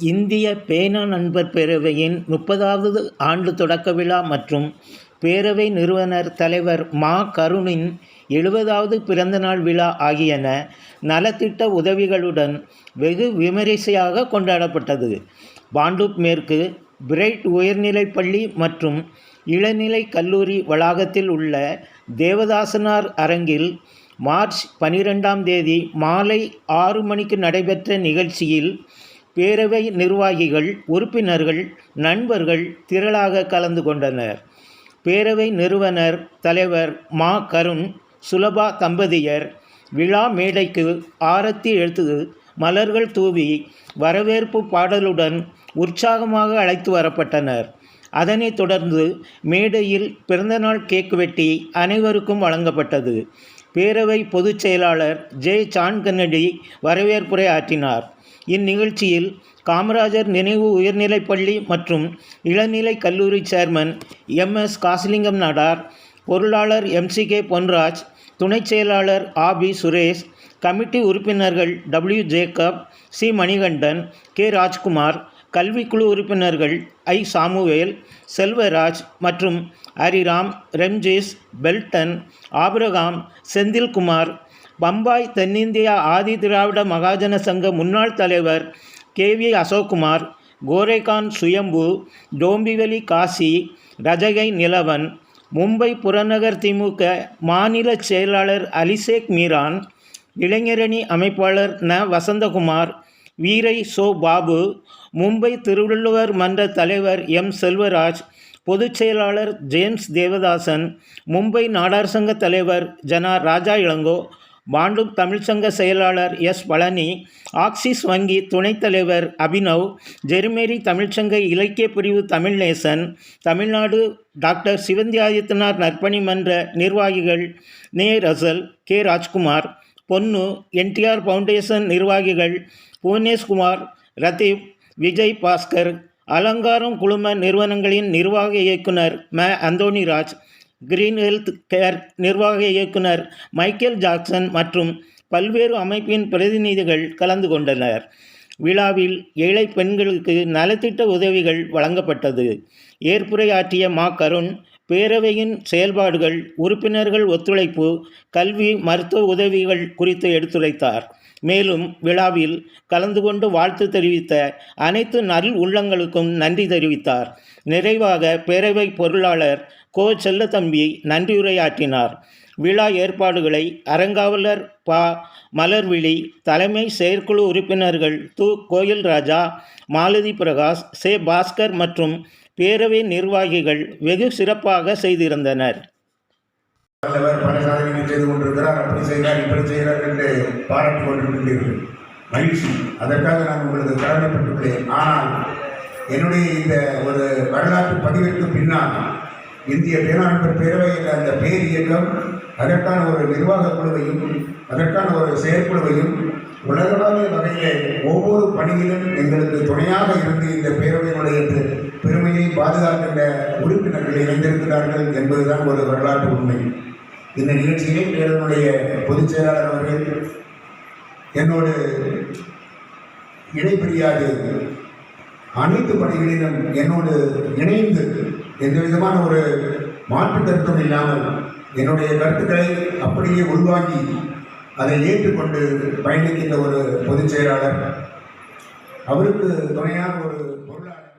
இந்திய பேனா நண்பர் பேரவையின் முப்பதாவது ஆண்டு தொடக்க விழா மற்றும் பேரவை நிறுவனர் தலைவர் மா. கருணின் எழுபதாவது பிறந்தநாள் விழா ஆகியன நலத்திட்ட உதவிகளுடன் வெகு விமரிசையாக கொண்டாடப்பட்டது. பாண்டூப் மேற்கு பிரைட் உயர்நிலைப் பள்ளி மற்றும் இளநிலை கல்லூரி வளாகத்தில் உள்ள தேவதாசனார் அரங்கில் மார்ச் பனிரெண்டாம் தேதி மாலை ஆறு மணிக்கு நடைபெற்ற நிகழ்ச்சியில் பேரவை நிர்வாகிகள் உறுப்பினர்கள் நண்பர்கள் திரளாக கலந்து கொண்டனர். பேரவை நிறுவனர் தலைவர் மா. கருண் சுலபா தம்பதியர் விழா மேடைக்கு ஆரத்தி எடுத்து மலர்கள் தூவி வரவேற்பு பாடலுடன் உற்சாகமாக அழைத்து வரப்பட்டனர். அதனைத் தொடர்ந்து மேடையில் பிறந்தநாள் கேக் வெட்டி அனைவருக்கும் வழங்கப்பட்டது. பேரவை பொதுச் செயலாளர் ஜே. சான் கன்னடி வரவேற்புரை ஆற்றினார். இந்நிகழ்ச்சியில் காமராஜர் நினைவு உயர்நிலைப் பள்ளி மற்றும் இளநிலை கல்லூரி chairman M. S. Kasilingam Nadar பொருளாளர் எம்சிகே பொன்ராஜ் துணைச் செயலாளர் ஆபி சுரேஷ் கமிட்டி உறுப்பினர்கள் W. Jacob C. Manikandan K. Rajkumar கல்விக்குழு உறுப்பினர்கள் ஐ. சாமுவேல் செல்வராஜ் மற்றும் ஹரிராம் ரெம்ஜிஸ் பெல்டன் ஆபிரகாம் செந்தில்குமார் பம்பாய் தென்னிந்தியா ஆதி திராவிட மகாஜன சங்க முன்னாள் தலைவர் கே வி அசோக்குமார் கோரேகான் சுயம்பு டோம்பிவலி காசி ரஜகை நிலவன் மும்பை புறநகர் திமுக மாநில செயலாளர் அலிசேக் மீரான் இளைஞரணி அமைப்பாளர் ந. வசந்தகுமார் வீரை சோ. பாபு மும்பை திருவள்ளுவர் மன்ற தலைவர் எம். செல்வராஜ் பொதுச் செயலாளர் ஜேம்ஸ் தேவதாசன் மும்பை நாடார் சங்க தலைவர் ஜனா. ராஜா இளங்கோ பாண்டும் தமிழ்ச்சங்க செயலாளர் எஸ். பழனி ஆக்சிஸ் வங்கி துணைத் தலைவர் அபினவ் ஜெர்மேரி தமிழ்ச்சங்க இலக்கிய பிரிவு தமிழ்நேசன் தமிழ்நாடு டாக்டர் சிவந்தி ஆதித்தனார் நற்பணி மன்ற நிர்வாகிகள் நே Russell K. Rajkumar Ponnu NTR foundation நிர்வாகிகள் புவனேஷ்குமார் ரதீப் விஜய் பாஸ்கர் அலங்காரம் குழும நிறுவனங்களின் நிர்வாக இயக்குனர் ம. அந்தோணிராஜ் கிரீன் ஹெல்த் கேர் நிர்வாக இயக்குனர் மைக்கேல் ஜாக்சன் மற்றும் பல்வேறு அமைப்பின் பிரதிநிதிகள் கலந்து கொண்டனர். விழாவில் ஏழை பெண்களுக்கு நலத்திட்ட உதவிகள் வழங்கப்பட்டது. ஏற்புரையாற்றிய மா. கருண் பேரவையின் செயல்பாடுகள் உறுப்பினர்கள் ஒத்துழைப்பு கல்வி மருத்துவ உதவிகள் குறித்து எடுத்துரைத்தார். மேலும் விழாவில் கலந்து கொண்டு வாழ்த்து தெரிவித்த அனைத்து நல் உள்ளங்களுக்கும் நன்றி தெரிவித்தார். நிறைவாக பேரவை பொருளாளர் கோ செல்லத்தம்பி நன்றியுரையாற்றினார். விழா ஏற்பாடுகளை அறங்காவலர் பா. மலர்விழி தலைமை செயற்குழு உறுப்பினர்கள் து. கோயில் ராஜா மாலதி பிரகாஷ் சே. பாஸ்கர் மற்றும் பேரவை நிர்வாகிகள் வெகு சிறப்பாக செய்திருந்தனர். செய்து கொண்டிருக்கிறார். அப்படி செய்கிறார் இப்படி செய்கிறார் என்று பாராட்டிக் கொண்டிருக்கின்றீர்கள். மகிழ்ச்சி. அதற்காக நான் உங்களுக்கு கடமைப்பட்டுள்ளேன். ஆனால் என்னுடைய இந்த ஒரு வரலாற்று பதிவிற்கு பின்னால் இந்திய பேராண்மை பேரவை என்ற அந்த பேர் இயக்கம் அதற்கான ஒரு நிர்வாக குழுவையும் அதற்கான ஒரு செயற்குழுவையும் உலகளாவிய வகையிலே ஒவ்வொரு பணியிலும் எங்களுக்கு துணையாக இருந்து இந்த பேரவையினுடைய பெருமையை பாதுகாக்கின்ற உறுப்பினர்கள் இணைந்திருக்கிறார்கள் என்பதுதான் ஒரு வரலாற்று உண்மை. இந்த நிகழ்ச்சியை பேரனுடைய பொதுச் செயலாளர் அவர்கள் என்னோடு இடைபிரியாது அனைத்து பணிகளிலும் என்னோடு இணைந்து எந்த விதமான ஒரு மாற்று கருத்தும் இல்லாமல் என்னுடைய கருத்துக்களை அப்படியே உள்வாங்கி அதை ஏற்றுக்கொண்டு பயணிக்கின்ற ஒரு பொதுச் செயலாளர். அவருக்கு துணையாக ஒரு பொருளாளர்